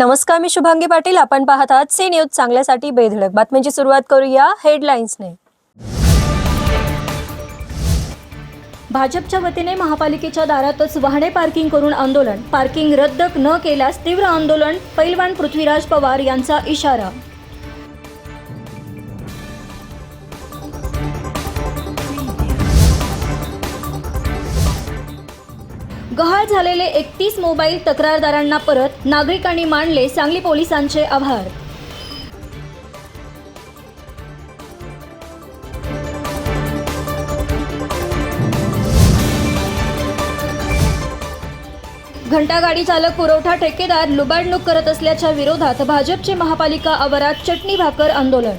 नमस्कार मी शुभांगी पाटील. आपण पाहत आहात सी न्यूज चांगल्यासाठी बेधडक बातम्यांची सुरुवात करूया हेडलाईन्सने भाजपच्या वतीने महापालिकेच्या दारातच वाहने पार्किंग करून आंदोलन. पार्किंग रद्द न केल्यास तीव्र आंदोलन. पैलवान पृथ्वीराज पवार यांचा इशारा. गहाळ झालेले एकतीस मोबाईल तक्रारदारांना परत नागरिकांनी मांडले सांगली पोलिसांचे आभार. घंटागाडी चालक पुरवठा ठेकेदार लुबाडणूक करत असल्याच्या विरोधात भाजपचे महापालिका आवारात चटणी भाकर आंदोलन.